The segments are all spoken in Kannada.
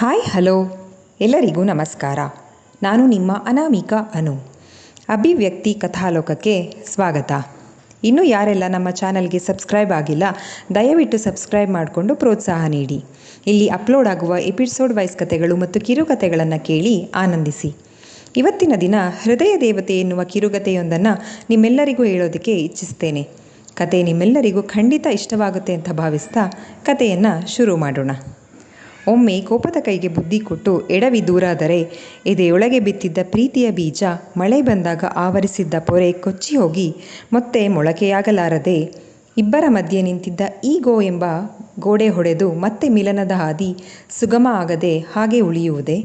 ಹಾಯ್ ಹಲೋ ಎಲ್ಲರಿಗೂ ನಮಸ್ಕಾರ. ನಾನು ನಿಮ್ಮ ಅನಾಮಿಕ ಅನು. ಅಭಿವ್ಯಕ್ತಿ ಕಥಾಲೋಕಕ್ಕೆ ಸ್ವಾಗತ. ಇನ್ನೂ ಯಾರೆಲ್ಲ ನಮ್ಮ ಚಾನಲ್ಗೆ ಸಬ್ಸ್ಕ್ರೈಬ್ ಆಗಿಲ್ಲ, ದಯವಿಟ್ಟು ಸಬ್ಸ್ಕ್ರೈಬ್ ಮಾಡಿಕೊಂಡು ಪ್ರೋತ್ಸಾಹ ನೀಡಿ. ಇಲ್ಲಿ ಅಪ್ಲೋಡ್ ಆಗುವ ಎಪಿಸೋಡ್ ವೈಸ್ ಕಥೆಗಳು ಮತ್ತು ಕಿರುಕಥೆಗಳನ್ನು ಕೇಳಿ ಆನಂದಿಸಿ. ಇವತ್ತಿನ ದಿನ ಹೃದಯ ದೇವತೆ ಎನ್ನುವ ಕಿರುಗತೆಯೊಂದನ್ನು ನಿಮ್ಮೆಲ್ಲರಿಗೂ ಹೇಳೋದಕ್ಕೆ ಇಚ್ಛಿಸ್ತೇನೆ. ಕತೆ ನಿಮ್ಮೆಲ್ಲರಿಗೂ ಖಂಡಿತ ಇಷ್ಟವಾಗುತ್ತೆ ಅಂತ ಭಾವಿಸ್ತಾ ಕತೆಯನ್ನು ಶುರು ಮಾಡೋಣ. ಒಮ್ಮೆ ಕೋಪದ ಕೈಗೆ ಬುದ್ಧಿ ಕೊಟ್ಟು ಎಡವಿ ದೂರಾದರೆ, ಎದೆಯೊಳಗೆ ಬಿತ್ತಿದ್ದ ಪ್ರೀತಿಯ ಬೀಜ ಮಳೆ ಬಂದಾಗ ಆವರಿಸಿದ್ದ ಪೊರೆ ಕೊಚ್ಚಿ ಹೋಗಿ ಮತ್ತೆ ಮೊಳಕೆಯಾಗಲಾರದೆ, ಇಬ್ಬರ ಮಧ್ಯೆ ನಿಂತಿದ್ದ ಈಗೋ ಎಂಬ ಗೋಡೆ ಹೊಡೆದು ಮತ್ತೆ ಮಿಲನದ ಹಾದಿ ಸುಗಮ ಆಗದೆ ಹಾಗೆ ಉಳಿಯುವುದೇ?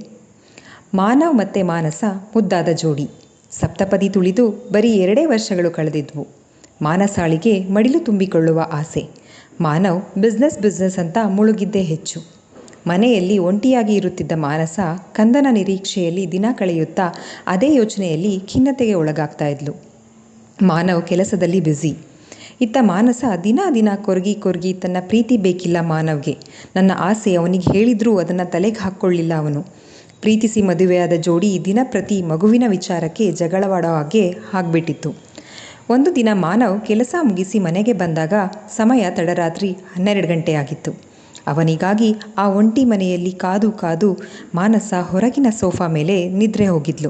ಮಾನವ್ ಮತ್ತೆ ಮಾನಸ ಮುದ್ದಾದ ಜೋಡಿ. ಸಪ್ತಪದಿ ತುಳಿದು ಬರೀ ಎರಡೇ ವರ್ಷಗಳು ಕಳೆದಿದ್ವು. ಮಾನಸಾಳಿಗೆ ಮಡಿಲು ತುಂಬಿಕೊಳ್ಳುವ ಆಸೆ. ಮಾನವ್ ಬಿಸ್ನೆಸ್ ಬಿಸ್ನೆಸ್ ಅಂತ ಮುಳುಗಿದ್ದೇ ಹೆಚ್ಚು. ಮನೆಯಲ್ಲಿ ಒಂಟಿಯಾಗಿ ಇರುತ್ತಿದ್ದ ಮಾನಸ ಕಂದನ ನಿರೀಕ್ಷೆಯಲ್ಲಿ ದಿನ ಕಳೆಯುತ್ತಾ ಅದೇ ಯೋಚನೆಯಲ್ಲಿ ಖಿನ್ನತೆಗೆ ಒಳಗಾಗ್ತಾ ಇದ್ಲು. ಮಾನವ್ ಕೆಲಸದಲ್ಲಿ ಬ್ಯುಸಿ. ಇತ್ತ ಮಾನಸ ದಿನ ದಿನ ಕೊರಗಿ ಕೊರಗಿ ತನ್ನ ಪ್ರೀತಿ ಬೇಕಿಲ್ಲ ಮಾನವ್ಗೆ. ನನ್ನ ಆಸೆ ಅವನಿಗೆ ಹೇಳಿದ್ರೂ ಅದನ್ನು ತಲೆಗೆ ಹಾಕ್ಕೊಳ್ಳಿಲ್ಲ ಅವನು. ಪ್ರೀತಿಸಿ ಮದುವೆಯಾದ ಜೋಡಿ ದಿನ ಪ್ರತಿ ಮಗುವಿನ ವಿಚಾರಕ್ಕೆ ಜಗಳವಾಡೋ ಹಾಗೆ ಆಗ್ಬಿಟ್ಟಿತ್ತು. ಒಂದು ದಿನ ಮಾನವ್ ಕೆಲಸ ಮುಗಿಸಿ ಮನೆಗೆ ಬಂದಾಗ ಸಮಯ ತಡರಾತ್ರಿ ಹನ್ನೆರಡು ಗಂಟೆ ಆಗಿತ್ತು. ಅವನಿಗಾಗಿ ಆ ಒಂಟಿ ಮನೆಯಲ್ಲಿ ಕಾದು ಕಾದು ಮಾನಸ ಹೊರಗಿನ ಸೋಫಾ ಮೇಲೆ ನಿದ್ರೆ ಹೋಗಿದ್ಲು.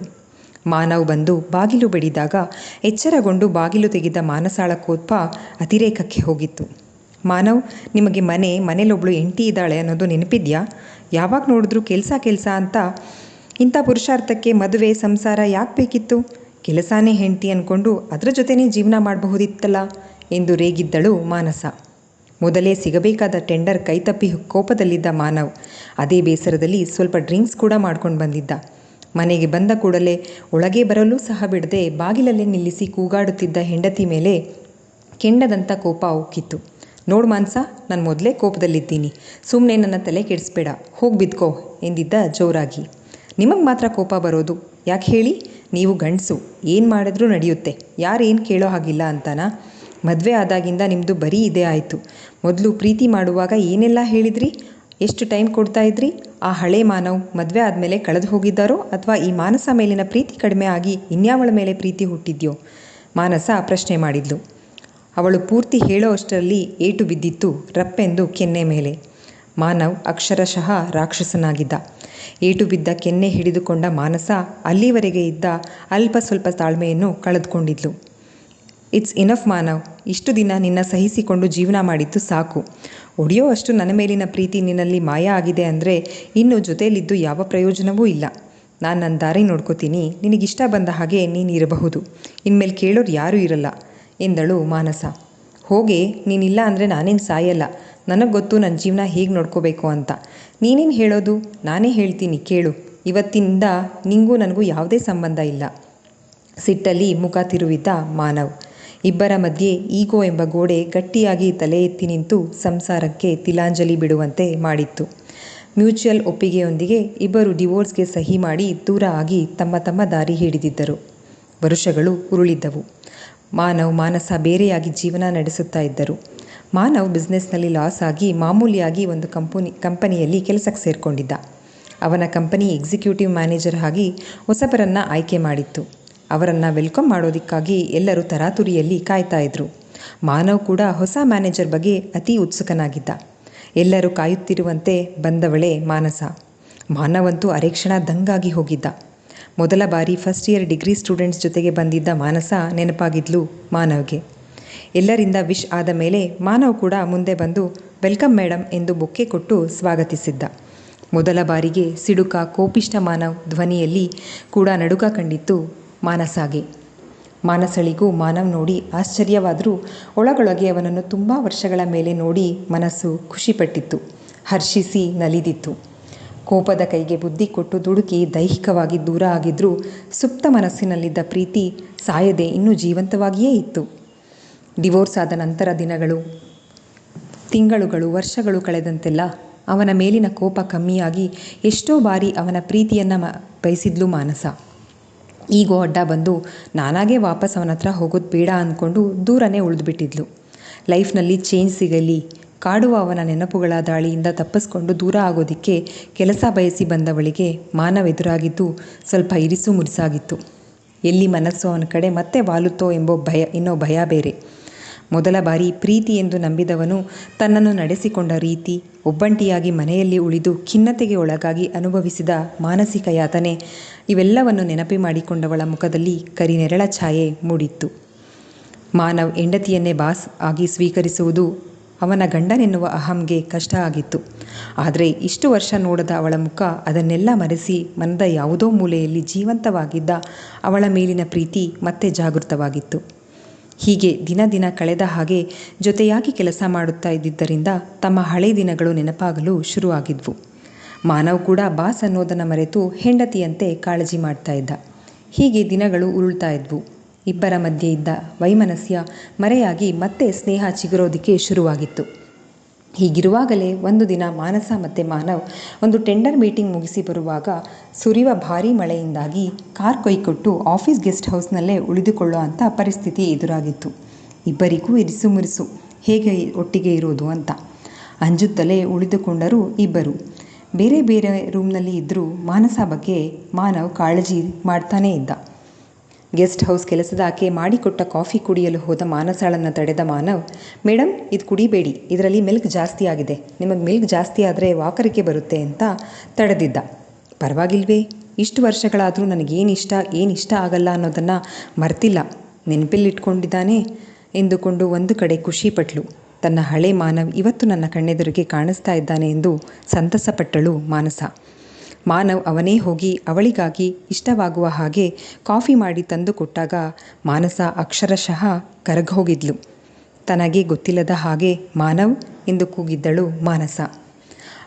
ಮಾನವ್ ಬಂದು ಬಾಗಿಲು ಬಡಿದಾಗ ಎಚ್ಚರಗೊಂಡು ಬಾಗಿಲು ತೆಗೆದ ಮಾನಸಾಳ ಕೋಪ ಅತಿರೇಕಕ್ಕೆ ಹೋಗಿತ್ತು. ಮಾನವ್, ನಿಮಗೆ ಮನೆ, ಮನೇಲೊಬ್ಳು ಎಂಟಿ ಇದ್ದಾಳೆ ಅನ್ನೋದು ನೆನಪಿದ್ಯಾ? ಯಾವಾಗ ನೋಡಿದ್ರೂ ಕೆಲಸ ಕೆಲಸ ಅಂತ ಇಂಥ ಪುರುಷಾರ್ಥಕ್ಕೆ ಮದುವೆ, ಸಂಸಾರ ಯಾಕೆ ಬೇಕಿತ್ತು? ಕೆಲಸನೇ ಹೆಂಡತಿ ಅಂದ್ಕೊಂಡು ಅದರ ಜೊತೆನೇ ಜೀವನ ಮಾಡಬಹುದಿತ್ತಲ್ಲ? ಎಂದು ರೇಗಿದ್ದಳು ಮಾನಸ. ಮೊದಲೇ ಸಿಗಬೇಕಾದ ಟೆಂಡರ್ ಕೈತಪ್ಪಿ ಕೋಪದಲ್ಲಿದ್ದ ಮಾನವ್. ಅದೇ ಬೇಸರದಲ್ಲಿ ಸ್ವಲ್ಪ ಡ್ರಿಂಕ್ಸ್ ಕೂಡ ಮಾಡ್ಕೊಂಡು ಬಂದಿದ್ದ. ಮನೆಗೆ ಬಂದ ಕೂಡಲೇ ಒಳಗೆ ಬರಲು ಸಹ ಬಿಡದೆ ಬಾಗಿಲಲ್ಲೇ ನಿಲ್ಲಿಸಿ ಕೂಗಾಡುತ್ತಿದ್ದ ಹೆಂಡತಿ ಮೇಲೆ ಕೆಂಡದಂಥ ಕೋಪ ಉಕ್ಕಿತ್ತು. ನೋಡು ಮಾನ್ಸ, ನಾನು ಮೊದಲೇ ಕೋಪದಲ್ಲಿದ್ದೀನಿ. ಸುಮ್ಮನೆ ನನ್ನ ತಲೆ ಕೆಡಿಸ್ಬೇಡ. ಹೋಗಿ ಬಿದ್ಕೋ ಎಂದಿದ್ದ ಜೋರಾಗಿ. ನಿಮಗೆ ಮಾತ್ರ ಕೋಪ ಬರೋದು. ಯಾಕೆ ಹೇಳಿ? ನೀವು ಗಂಡಸು. ಏನು ಮಾಡಿದ್ರೂ ನಡೆಯುತ್ತೆ. ಯಾರೇನು ಕೇಳೋ ಹಾಗಿಲ್ಲ ಅಂತಾನಾ? ಮದುವೆ ಆದಾಗಿಂದ ನಿಮ್ಮದು ಬರೀ ಇದೇ ಆಯಿತು. ಮೊದಲು ಪ್ರೀತಿ ಮಾಡುವಾಗ ಏನೆಲ್ಲ ಹೇಳಿದ್ರಿ? ಎಷ್ಟು ಟೈಮ್ ಕೊಡ್ತಾ ಇದ್ರಿ? ಆ ಹಳೆ ಮಾನವ್ ಮದುವೆ ಆದಮೇಲೆ ಕಳೆದು ಹೋಗಿದ್ದಾರೋ ಅಥವಾ ಈ ಮಾನಸ ಮೇಲಿನ ಪ್ರೀತಿ ಕಡಿಮೆ ಆಗಿ ಇನ್ಯಾವಳ ಮೇಲೆ ಪ್ರೀತಿ ಹುಟ್ಟಿದ್ಯೋ? ಮಾನಸ ಪ್ರಶ್ನೆ ಮಾಡಿದ್ಲು. ಅವಳು ಪೂರ್ತಿ ಹೇಳೋ ಅಷ್ಟರಲ್ಲಿ ಏಟು ಬಿದ್ದಿತ್ತು ರಪ್ಪೆಂದು ಕೆನ್ನೆ ಮೇಲೆ. ಮಾನವ್ ಅಕ್ಷರಶಃ ರಾಕ್ಷಸನಾಗಿದ್ದ. ಏಟು ಬಿದ್ದ ಕೆನ್ನೆ ಹಿಡಿದುಕೊಂಡ ಮಾನಸ ಅಲ್ಲಿವರೆಗೆ ಇದ್ದ ಅಲ್ಪ ಸ್ವಲ್ಪ ತಾಳ್ಮೆಯನ್ನು ಕಳೆದುಕೊಂಡಿದ್ಲು. ಇಟ್ಸ್ ಇನಫ್ ಮಾನವ್. ಇಷ್ಟು ದಿನ ನಿನ್ನ ಸಹಿಸಿಕೊಂಡು ಜೀವನ ಮಾಡಿದ್ದು ಸಾಕು. ಒಡೆಯೋ ಅಷ್ಟು ನನ್ನ ಮೇಲಿನ ಪ್ರೀತಿ ನಿನ್ನಲ್ಲಿ ಮಾಯ ಆಗಿದೆ ಅಂದರೆ ಇನ್ನು ಜೊತೆಯಲ್ಲಿದ್ದು ಯಾವ ಪ್ರಯೋಜನವೂ ಇಲ್ಲ. ನಾನು ನನ್ನ ದಾರಿ ನೋಡ್ಕೋತೀನಿ. ನಿನಗಿಷ್ಟ ಬಂದ ಹಾಗೆ ನೀನು ಇರಬಹುದು. ಇನ್ಮೇಲೆ ಕೇಳೋರು ಯಾರೂ ಇರಲ್ಲ, ಎಂದಳು ಮಾನಸ. ಹೋಗೆ, ನೀನಿಲ್ಲ ಅಂದರೆ ನಾನೇನು ಸಾಯಲ್ಲ. ನನಗೆ ಗೊತ್ತು ನನ್ನ ಜೀವನ ಹೇಗೆ ನೋಡ್ಕೋಬೇಕು ಅಂತ. ನೀನೇನು ಹೇಳೋದು? ನಾನೇ ಹೇಳ್ತೀನಿ, ಕೇಳು. ಇವತ್ತಿನಿಂದ ನಿಂಗೂ ನನಗೂ ಯಾವುದೇ ಸಂಬಂಧ ಇಲ್ಲ. ಸಿಟ್ಟಲ್ಲಿ ಮುಖ ತಿರುವಿದ್ದ ಮಾನವ್. ಇಬ್ಬರ ಮಧ್ಯೆ ಈಗೋ ಎಂಬ ಗೋಡೆ ಗಟ್ಟಿಯಾಗಿ ತಲೆ ಎತ್ತಿ ನಿಂತು ಸಂಸಾರಕ್ಕೆ ತಿಲಾಂಜಲಿ ಬಿಡುವಂತೆ ಮಾಡಿತ್ತು. ಮ್ಯೂಚುವಲ್ ಒಪ್ಪಿಗೆಯೊಂದಿಗೆ ಇಬ್ಬರು ಡಿವೋರ್ಸ್ಗೆ ಸಹಿ ಮಾಡಿ ದೂರ ಆಗಿ ತಮ್ಮ ತಮ್ಮ ದಾರಿ ಹಿಡಿದಿದ್ದರು. ವರುಷಗಳು ಉರುಳಿದ್ದವು. ಮಾನವ್ ಮಾನಸ ಬೇರೆಯಾಗಿ ಜೀವನ ನಡೆಸುತ್ತಾ ಇದ್ದರು. ಮಾನವ್ ಬಿಸ್ನೆಸ್ನಲ್ಲಿ ಲಾಸ್ ಆಗಿ ಮಾಮೂಲಿಯಾಗಿ ಒಂದು ಕಂಪನಿ, ಕಂಪನಿಯಲ್ಲಿ ಕೆಲಸಕ್ಕೆ ಸೇರಿಕೊಂಡಿದ್ದ. ಅವನ ಕಂಪನಿ ಎಕ್ಸಿಕ್ಯೂಟಿವ್ ಮ್ಯಾನೇಜರ್ ಆಗಿ ಹೊಸಬರನ್ನು ಆಯ್ಕೆ ಮಾಡಿತ್ತು. ಅವರನ್ನು ವೆಲ್ಕಮ್ ಮಾಡೋದಕ್ಕಾಗಿ ಎಲ್ಲರೂ ತರಾತುರಿಯಲ್ಲಿ ಕಾಯ್ತಾ ಇದ್ರು. ಮಾನವ್ ಕೂಡ ಹೊಸ ಮ್ಯಾನೇಜರ್ ಬಗ್ಗೆ ಅತಿ ಉತ್ಸುಕನಾಗಿದ್ದ. ಎಲ್ಲರೂ ಕಾಯುತ್ತಿರುವಂತೆ ಬಂದವಳೆ ಮಾನಸ. ಮಾನವಂತೂ ಅರೆಕ್ಷಣ ದಂಗಾಗಿ ಹೋಗಿದ್ದ. ಮೊದಲ ಬಾರಿ ಫಸ್ಟ್ ಇಯರ್ ಡಿಗ್ರಿ ಸ್ಟೂಡೆಂಟ್ಸ್ ಜೊತೆಗೆ ಬಂದಿದ್ದ ಮಾನಸ ನೆನಪಾಗಿದ್ಲು ಮಾನವ್ಗೆ. ಎಲ್ಲರಿಂದ ವಿಶ್ ಆದ ಮೇಲೆ ಮಾನವ್ ಕೂಡ ಮುಂದೆ ಬಂದು ವೆಲ್ಕಮ್ ಮೇಡಮ್ ಎಂದು ಬೊಕ್ಕೆ ಕೊಟ್ಟು ಸ್ವಾಗತಿಸಿದ್ದ. ಮೊದಲ ಬಾರಿಗೆ ಸಿಡುಕ ಕೋಪಿಷ್ಟ ಮಾನವ್ ಧ್ವನಿಯಲ್ಲಿ ಕೂಡ ನಡುಗ ಕಂಡಿತ್ತು ಮಾನಸಾಗೆ ಮಾನಸಳಿಗೂ ಮಾನವ್ ನೋಡಿ ಆಶ್ಚರ್ಯವಾದರೂ ಒಳಗೊಳಗೆ ಅವನನ್ನು ತುಂಬ ವರ್ಷಗಳ ಮೇಲೆ ನೋಡಿ ಮನಸ್ಸು ಖುಷಿಪಟ್ಟಿತ್ತು, ಹರ್ಷಿಸಿ ನಲಿದಿತ್ತು. ಕೋಪದ ಕೈಗೆ ಬುದ್ಧಿ ಕೊಟ್ಟು ದುಡುಕಿ ದೈಹಿಕವಾಗಿ ದೂರ ಆಗಿದ್ರೂ ಸುಪ್ತ ಮನಸ್ಸಿನಲ್ಲಿದ್ದ ಪ್ರೀತಿ ಸಾಯದೆ ಇನ್ನೂ ಜೀವಂತವಾಗಿಯೇ ಇತ್ತು. ಡಿವೋರ್ಸ್ ಆದ ನಂತರ ದಿನಗಳು, ತಿಂಗಳುಗಳು, ವರ್ಷಗಳು ಕಳೆದಂತೆಲ್ಲ ಅವನ ಮೇಲಿನ ಕೋಪ ಕಮ್ಮಿಯಾಗಿ ಎಷ್ಟೋ ಬಾರಿ ಅವನ ಪ್ರೀತಿಯನ್ನು ಮ, ಬಯಸಿದ್ಲು ಮಾನಸ. ಈಗೋ ಅಡ್ಡ ಬಂದು ನಾನಾಗೆ ವಾಪಸ್ ಅವನ ಹತ್ರ ಹೋಗೋದು ಬೇಡ ಅಂದ್ಕೊಂಡು ದೂರನೇ ಉಳಿದ್ಬಿಟ್ಟಿದ್ಲು. ಲೈಫ್ನಲ್ಲಿ ಚೇಂಜ್ ಸಿಗಲಿ, ಕಾಡುವ ಅವನ ನೆನಪುಗಳ ದಾಳಿಯಿಂದ ತಪ್ಪಿಸ್ಕೊಂಡು ದೂರ ಆಗೋದಿಕ್ಕೆ ಕೆಲಸ ಬಯಸಿ ಬಂದವಳಿಗೆ ಮಾನವ ಎದುರಾಗಿದ್ದು ಸ್ವಲ್ಪ ಇರಿಸು ಮುರಿಸಾಗಿತ್ತು. ಎಲ್ಲಿ ಮನಸ್ಸು ಅವನ ಕಡೆ ಮತ್ತೆ ವಾಲುತ್ತೋ ಎಂಬೋ ಭಯ, ಇನ್ನೋ ಭಯ ಬೇರೆ. ಮೊದಲ ಬಾರಿ ಪ್ರೀತಿ ಎಂದು ನಂಬಿದವನು ತನ್ನನ್ನು ನಡೆಸಿಕೊಂಡ ರೀತಿ ಒಬ್ಬಂಟಿಯಾಗಿ ಮನೆಯಲ್ಲಿ ಉಳಿದು ಖಿನ್ನತೆಗೆ ಒಳಗಾಗಿ ಅನುಭವಿಸಿದ ಮಾನಸಿಕ ಯಾತನೆ ಇವೆಲ್ಲವನ್ನು ನೆನಪಿ ಮಾಡಿಕೊಂಡವಳ ಮುಖದಲ್ಲಿ ಕರಿನೆರಳ ಛಾಯೆ ಮೂಡಿತ್ತು. ಮಾನವ್ ಹೆಂಡತಿಯನ್ನೇ ಬಾಸ್ ಆಗಿ ಸ್ವೀಕರಿಸುವುದು ಅವನ ಗಂಡನೆನ್ನುವ ಅಹಂಗೆ ಕಷ್ಟ ಆಗಿತ್ತು. ಆದರೆ ಇಷ್ಟು ವರ್ಷ ನೋಡದ ಅವಳ ಮುಖ ಅದನ್ನೆಲ್ಲ ಮರೆಸಿ ಮನದ ಯಾವುದೋ ಮೂಲೆಯಲ್ಲಿ ಜೀವಂತವಾಗಿದ್ದ ಅವಳ ಮೇಲಿನ ಪ್ರೀತಿ ಮತ್ತೆ ಜಾಗೃತವಾಗಿತ್ತು. ಹೀಗೆ ದಿನ ದಿನ ಕಳೆದ ಹಾಗೆ ಜೊತೆಯಾಗಿ ಕೆಲಸ ಮಾಡುತ್ತಾ ಇದ್ದಿದ್ದರಿಂದ ತಮ್ಮ ಹಳೆ ದಿನಗಳು ನೆನಪಾಗಲು ಶುರುವಾಗಿದ್ವು. ಮಾನವ್ ಕೂಡ ಬಾಸ್ ಅನ್ನೋದನ್ನು ಮರೆತು ಹೆಂಡತಿಯಂತೆ ಕಾಳಜಿ ಮಾಡ್ತಾ ಇದ್ದ. ಹೀಗೆ ದಿನಗಳು ಉರುಳ್ತಾ ಇದ್ವು. ಇಬ್ಬರ ಮಧ್ಯೆ ಇದ್ದ ವೈಮನಸ್ಯ ಮರೆಯಾಗಿ ಮತ್ತೆ ಸ್ನೇಹ ಚಿಗುರೋದಿಕ್ಕೆ ಶುರುವಾಗಿತ್ತು. ಹೀಗಿರುವಾಗಲೇ ಒಂದು ದಿನ ಮಾನಸ ಮತ್ತು ಮಾನವ್ ಒಂದು ಟೆಂಡರ್ ಮೀಟಿಂಗ್ ಮುಗಿಸಿ ಬರುವಾಗ ಸುರಿವ ಭಾರೀ ಮಳೆಯಿಂದಾಗಿ ಕಾರ್ ಕೊಯ್ಕೊಟ್ಟು ಆಫೀಸ್ ಗೆಸ್ಟ್ ಹೌಸ್ನಲ್ಲೇ ಉಳಿದುಕೊಳ್ಳೋ ಅಂಥ ಪರಿಸ್ಥಿತಿ ಎದುರಾಗಿತ್ತು. ಇಬ್ಬರಿಗೂ ಇರಿಸು ಮುರಿಸು, ಹೇಗೆ ಒಟ್ಟಿಗೆ ಇರೋದು ಅಂತ. ಅಂಜುತ್ತಲೇ ಉಳಿದುಕೊಂಡರು ಇಬ್ಬರು. ಬೇರೆ ಬೇರೆ ರೂಮ್ನಲ್ಲಿ ಇದ್ದರೂ ಮಾನಸ ಬಗ್ಗೆ ಮಾನವ್ ಕಾಳಜಿ ಮಾಡ್ತಾನೇ ಇದ್ದ. ಗೆಸ್ಟ್ ಹೌಸ್ ಕೆಲಸದ ಆಕೆ ಮಾಡಿಕೊಟ್ಟ ಕಾಫಿ ಕುಡಿಯಲು ಹೋದ ಮಾನಸಾಳನ್ನು ತಡೆದ ಮಾನವ್ ಮೇಡಮ್ ಇದು ಕುಡಿಬೇಡಿ, ಇದರಲ್ಲಿ ಮಿಲ್ಕ್ ಜಾಸ್ತಿ ಆಗಿದೆ ನಿಮಗೆ ಮಿಲ್ಕ್ ಜಾಸ್ತಿ ಆದರೆ ವಾಕರಿಕೆ ಬರುತ್ತೆ ಅಂತ ತಡೆದಿದ್ದ. ಪರವಾಗಿಲ್ವೇ, ಇಷ್ಟು ವರ್ಷಗಳಾದರೂ ನನಗೇನು ಇಷ್ಟ ಏನು ಇಷ್ಟ ಆಗಲ್ಲ ಅನ್ನೋದನ್ನು ಮರ್ತಿಲ್ಲ, ನೆನಪಲ್ಲಿಟ್ಕೊಂಡಿದ್ದಾನೆ ಎಂದುಕೊಂಡು ಒಂದು ಕಡೆ ಖುಷಿಪಟ್ಲು. ತನ್ನ ಹಳೆ ಮಾನವ್ ಇವತ್ತು ನನ್ನ ಕಣ್ಣೆದುರಿಗೆ ಕಾಣಿಸ್ತಾ ಇದ್ದಾನೆ ಎಂದು ಸಂತಸಪಟ್ಟಳು ಮಾನಸ. ಮಾನವ್ ಅವನೇ ಹೋಗಿ ಅವಳಿಗಾಗಿ ಇಷ್ಟವಾಗುವ ಹಾಗೆ ಕಾಫಿ ಮಾಡಿ ತಂದು ಕೊಟ್ಟಾಗ ಮಾನಸ ಅಕ್ಷರಶಃ ಕರಗೋಗಿದ್ಲು ತನಗೆ ಗೊತ್ತಿಲ್ಲದ ಹಾಗೆ ಮಾನವ್ ಎಂದು ಕೂಗಿದ್ದಳು ಮಾನಸ.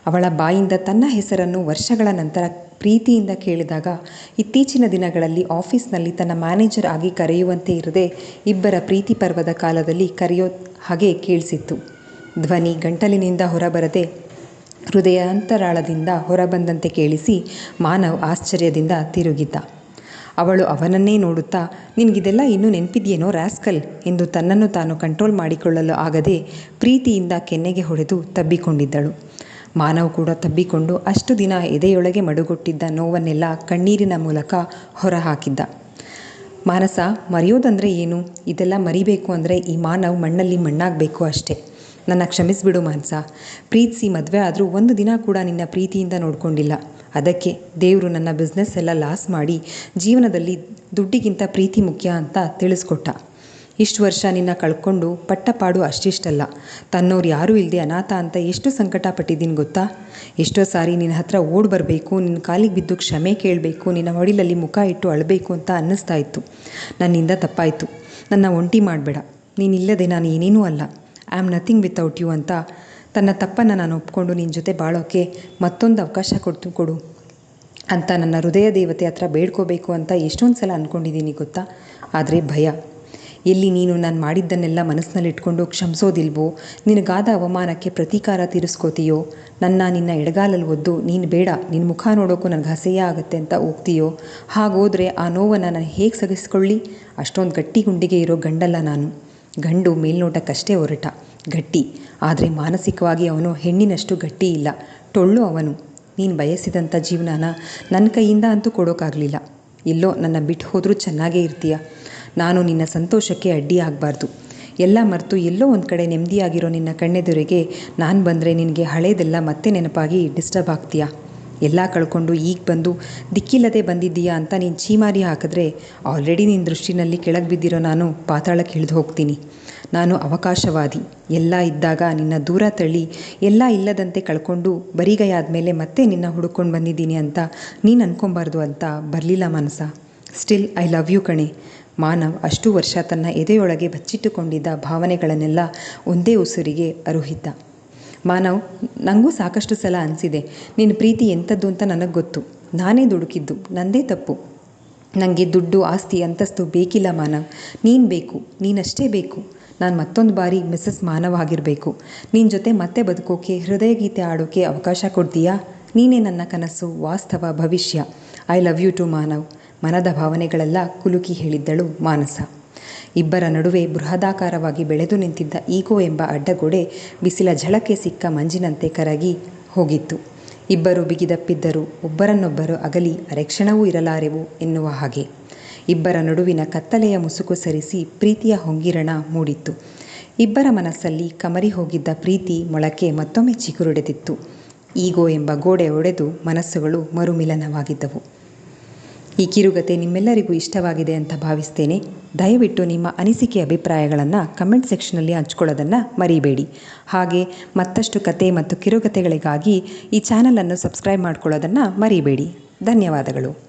ಅವಳ ಬಾಯಿಂದ ತನ್ನ ಹೆಸರನ್ನು ವರ್ಷಗಳ ನಂತರ ಪ್ರೀತಿಯಿಂದ ಕೇಳಿದಾಗ ಇತ್ತೀಚಿನ ದಿನಗಳಲ್ಲಿ ಆಫೀಸ್ನಲ್ಲಿ ತನ್ನ ಮ್ಯಾನೇಜರ್ ಆಗಿ ಕರೆಯುವಂತೆ ಇರದೆ ಇಬ್ಬರ ಪ್ರೀತಿ ಪರ್ವದ ಕಾಲದಲ್ಲಿ ಕರೆಯೋ ಹಾಗೆ ಕೇಳಿಸಿತ್ತು. ಧ್ವನಿ ಗಂಟಲಿನಿಂದ ಹೊರಬರದೆ ಹೃದಯಾಂತರಾಳದಿಂದ ಹೊರಬಂದಂತೆ ಕೇಳಿಸಿ ಮಾನವ್ ಆಶ್ಚರ್ಯದಿಂದ ತಿರುಗಿದ್ದ. ಅವಳು ಅವನನ್ನೇ ನೋಡುತ್ತಾ, ನಿನಗಿದೆಲ್ಲ ಇನ್ನೂ ನೆನಪಿದೆಯೇನೋ ರ್ಯಾಸ್ಕಲ್ ಎಂದು ತನ್ನನ್ನು ತಾನು ಕಂಟ್ರೋಲ್ ಮಾಡಿಕೊಳ್ಳಲು ಆಗದೆ ಪ್ರೀತಿಯಿಂದ ಕೆನ್ನೆಗೆ ಹೊಡೆದು ತಬ್ಬಿಕೊಂಡಿದ್ದಳು. ಮಾನವ್ ಕೂಡ ತಬ್ಬಿಕೊಂಡು ಅಷ್ಟು ದಿನ ಎದೆಯೊಳಗೆ ಮಡುಗೊಟ್ಟಿದ್ದ ನೋವನ್ನೆಲ್ಲ ಕಣ್ಣೀರಿನ ಮೂಲಕ ಹೊರಹಾಕಿದ್ದ. ಮಾನಸ, ಮರೆಯೋದಂದರೆ ಏನು? ಇದೆಲ್ಲ ಮರಿಬೇಕು ಅಂದರೆ ಈ ಮಾನವ್ ಮಣ್ಣಲ್ಲಿ ಮಣ್ಣಾಗಬೇಕು ಅಷ್ಟೇ. ನನ್ನ ಕ್ಷಮಿಸಿಬಿಡು ಮಾನ್ಸ. ಪ್ರೀತಿಸಿ ಮದುವೆ ಆದರೂ ಒಂದು ದಿನ ಕೂಡ ನಿನ್ನ ಪ್ರೀತಿಯಿಂದ ನೋಡಿಕೊಂಡಿಲ್ಲ. ಅದಕ್ಕೆ ದೇವರು ನನ್ನ ಬಿಸ್ನೆಸ್ ಎಲ್ಲ ಲಾಸ್ ಮಾಡಿ ಜೀವನದಲ್ಲಿ ದುಡ್ಡಿಗಿಂತ ಪ್ರೀತಿ ಮುಖ್ಯ ಅಂತ ತಿಳಿಸ್ಕೊಟ್ಟ. ಇಷ್ಟು ವರ್ಷ ನಿನ್ನ ಕಳ್ಕೊಂಡು ಪಟ್ಟಪಾಡು ಅಷ್ಟಿಷ್ಟಲ್ಲ. ತನ್ನೋರು ಯಾರೂ ಇಲ್ಲದೆ ಅನಾಥ ಅಂತ ಎಷ್ಟು ಸಂಕಟ ಪಟ್ಟಿದ್ದೀನಿ ಗೊತ್ತಾ? ಎಷ್ಟೋ ಸಾರಿ ನಿನ್ನ ಹತ್ರ ಓಡ್ ಬರಬೇಕು ನಿನ್ನ ಕಾಲಿಗೆ ಬಿದ್ದು ಕ್ಷಮೆ ಕೇಳಬೇಕು, ನಿನ್ನ ಹೊಡಿಲಲ್ಲಿ ಮುಖ ಇಟ್ಟು ಅಳಬೇಕು ಅಂತ ಅನ್ನಿಸ್ತಾ ಇತ್ತು. ನನ್ನಿಂದ ತಪ್ಪಾಯಿತು. ನನ್ನ ಒಂಟಿ ಮಾಡಬೇಡ. ನೀನಿಲ್ಲದೆ ನಾನು ಏನೇನೂ ಅಲ್ಲ. I am nothing without you ಅಂತ ತನ್ನ ತಪ್ಪನ್ನು ನಾನು ಒಪ್ಕೊಂಡು ನಿನ್ನ ಜೊತೆ ಬಾಳೋಕ್ಕೆ ಮತ್ತೊಂದು ಅವಕಾಶ ಕೊಡ್ತು ಕೊಡು ಅಂತ ನನ್ನ ಹೃದಯ ದೇವತೆ ಹತ್ರ ಬೇಡ್ಕೋಬೇಕು ಅಂತ ಎಷ್ಟೊಂದು ಸಲ ಅಂದ್ಕೊಂಡಿದ್ದೀನಿ ಗೊತ್ತಾ? ಆದರೆ ಭಯ. ಎಲ್ಲಿ ನೀನು ನಾನು ಮಾಡಿದ್ದನ್ನೆಲ್ಲ ಮನಸ್ಸಿನಲ್ಲಿ ಇಟ್ಕೊಂಡು ಕ್ಷಮಿಸೋದಿಲ್ವೋ? ನಿನಗಾದ ಅವಮಾನಕ್ಕೆ ಪ್ರತೀಕಾರ ತೀರಿಸ್ಕೋತೀಯೋ? ನನ್ನ ನಿನ್ನ ಎಡಗಾಲಲ್ಲಿ ಒದ್ದು ನೀನು ಬೇಡ ನಿನ್ನ ಮುಖ ನೋಡೋಕ್ಕೂ ನನಗೆ ಹಸೆಯೇ ಆಗುತ್ತೆ ಅಂತ ಹೋಗ್ತೀಯೋ? ಹಾಗೋದ್ರೆ ಆ ನೋವನ್ನು ನಾನು ಹೇಗೆ ಸಗಿಸ್ಕೊಳ್ಳಿ ಅಷ್ಟೊಂದು ಗಟ್ಟಿ ಗುಂಡಿಗೆ ಇರೋ ಗಂಡಲ್ಲ ನಾನು. ಗಂಡು ಮೇಲ್ನೋಟಕ್ಕಷ್ಟೇ ಹೊರಟ ಗಟ್ಟಿ. ಆದರೆ ಮಾನಸಿಕವಾಗಿ ಅವನು ಹೆಣ್ಣಿನಷ್ಟು ಗಟ್ಟಿ ಇಲ್ಲ. ಟೊಳ್ಳು ಅವನು. ನೀನು ಬಯಸಿದಂಥ ಜೀವನನ ನನ್ನ ಕೈಯಿಂದ ಅಂತೂ ಕೊಡೋಕ್ಕಾಗಲಿಲ್ಲ ಎಲ್ಲೋ ನನ್ನ ಬಿಟ್ಟು ಹೋದರೂ ಚೆನ್ನಾಗೇ ಇರ್ತೀಯ. ನಾನು ನಿನ್ನ ಸಂತೋಷಕ್ಕೆ ಅಡ್ಡಿ ಆಗಬಾರ್ದು. ಎಲ್ಲ ಮರೆತು ಎಲ್ಲೋ ಒಂದು ಕಡೆ ನೆಮ್ಮದಿಯಾಗಿರೋ ನಿನ್ನ ಕಣ್ಣೆದುರಿಗೆ ನಾನು ಬಂದರೆ ನಿನಗೆ ಹಳೇದೆಲ್ಲ ಮತ್ತೆ ನೆನಪಾಗಿ ಡಿಸ್ಟರ್ಬ್ ಆಗ್ತೀಯಾ. ಎಲ್ಲ ಕಳ್ಕೊಂಡು ಈಗ ಬಂದು, ದಿಕ್ಕಿಲ್ಲದೆ ಬಂದಿದ್ದೀಯಾ ಅಂತ ನೀನು ಚೀಮಾರಿ ಹಾಕಿದ್ರೆ, ಆಲ್ರೆಡಿ ನಿನ್ನ ದೃಷ್ಟಿನಲ್ಲಿ ಕೆಳಗೆ ಬಿದ್ದಿರೋ ನಾನು ಪಾತಾಳಕ್ಕೆ ಇಳಿದು ಹೋಗ್ತೀನಿ. ನಾನು ಅವಕಾಶವಾದಿ. ಎಲ್ಲ ಇದ್ದಾಗ ನಿನ್ನ ದೂರ ತಳ್ಳಿ, ಎಲ್ಲ ಇಲ್ಲದಂತೆ ಕಳ್ಕೊಂಡು ಬರಿಗೈ ಆದಮೇಲೆ ಮತ್ತೆ ನಿನ್ನ ಹುಡುಕೊಂಡು ಬಂದಿದ್ದೀನಿ ಅಂತ ನೀನು ಅನ್ಕೊಬಾರ್ದು ಅಂತ ಬರಲಿಲ್ಲ ಮನಸ ಸ್ಟಿಲ್ ಐ ಲವ್ ಯು ಕಣೆ. ಮಾನವ್ ಅಷ್ಟು ವರ್ಷ ತನ್ನ ಎದೆಯೊಳಗೆ ಬಚ್ಚಿಟ್ಟುಕೊಂಡಿದ್ದ ಭಾವನೆಗಳನ್ನೆಲ್ಲ ಒಂದೇ ಉಸಿರಿಗೆ ಅರುಹಿದ್ದ. ಮಾನವ್ ನನಗೂ ಸಾಕಷ್ಟು ಸಲ ಅನಿಸಿದೆ, ನಿನ್ನ ಪ್ರೀತಿ ಎಂಥದ್ದು ಅಂತ ನನಗೆ ಗೊತ್ತು. ನಾನೇ ದುಡುಕಿದ್ದು, ನಂದೇ ತಪ್ಪು. ನನಗೆ ದುಡ್ಡು, ಆಸ್ತಿ, ಅಂತಸ್ತು ಬೇಕಿಲ್ಲ ಮಾನವ್. ನೀನು ಬೇಕು, ನೀನಷ್ಟೇ ಬೇಕು. ನಾನು ಮತ್ತೊಂದು ಬಾರಿ ಮಿಸ್ಸಸ್ ಮಾನವ್ ಆಗಿರಬೇಕು. ನಿನ್ನ ಜೊತೆ ಮತ್ತೆ ಬದುಕೋಕೆ ಹೃದಯ ಗೀತೆ ಆಡೋಕೆ ಅವಕಾಶ ಕೊಡ್ತೀಯಾ? ನೀನೇ ನನ್ನ ಕನಸು, ವಾಸ್ತವ, ಭವಿಷ್ಯ. I love you too Manav. ಮನದ ಭಾವನೆಗಳೆಲ್ಲ ಕುಲುಕಿ ಹೇಳಿದ್ದಳು ಮಾನಸ. ಇಬ್ಬರ ನಡುವೆ ಬೃಹದಾಕಾರವಾಗಿ ಬೆಳೆದು ನಿಂತಿದ್ದ ಈಗೋ ಎಂಬ ಅಡ್ಡಗೋಡೆ ಬಿಸಿಲ ಝಳಕ್ಕೆ ಸಿಕ್ಕ ಮಂಜಿನಂತೆ ಕರಗಿ ಹೋಗಿತ್ತು. ಇಬ್ಬರು ಬಿಗಿದಪ್ಪಿದ್ದರು ಒಬ್ಬರನ್ನೊಬ್ಬರು ಅಗಲಿ ಅರೆಕ್ಷಣವೂ ಇರಲಾರೆವು ಎನ್ನುವ ಹಾಗೆ. ಇಬ್ಬರ ನಡುವಿನ ಕತ್ತಲೆಯ ಮುಸುಕು ಸರಿಸಿ ಪ್ರೀತಿಯ ಹೊಂಗಿರಣ ಮೂಡಿತ್ತು. ಇಬ್ಬರ ಮನಸ್ಸಲ್ಲಿ ಕಮರಿ ಹೋಗಿದ್ದ ಪ್ರೀತಿ ಮೊಳಕೆ ಮತ್ತೊಮ್ಮೆ ಚಿಗುರೊಡೆದಿತ್ತು. ಈಗೋ ಎಂಬ ಗೋಡೆ ಒಡೆದು ಮನಸ್ಸುಗಳು ಮರುಮಿಲನವಾಗಿದ್ದವು. ಈ ಕಿರುಗತೆ ನಿಮ್ಮೆಲ್ಲರಿಗೂ ಇಷ್ಟವಾಗಿದೆ ಅಂತ ಭಾವಿಸ್ತೇನೆ. ದಯವಿಟ್ಟು ನಿಮ್ಮ ಅನಿಸಿಕೆ ಅಭಿಪ್ರಾಯಗಳನ್ನು ಕಮೆಂಟ್ ಸೆಕ್ಷನಲ್ಲಿ ಹಂಚ್ಕೊಳ್ಳೋದನ್ನು ಮರಿಬೇಡಿ. ಹಾಗೆ ಮತ್ತಷ್ಟು ಕತೆ ಮತ್ತು ಕಿರುಗತೆಗಳಿಗಾಗಿ ಈ ಚಾನಲನ್ನು ಸಬ್ಸ್ಕ್ರೈಬ್ ಮಾಡ್ಕೊಳ್ಳೋದನ್ನು ಮರಿಬೇಡಿ. ಧನ್ಯವಾದಗಳು.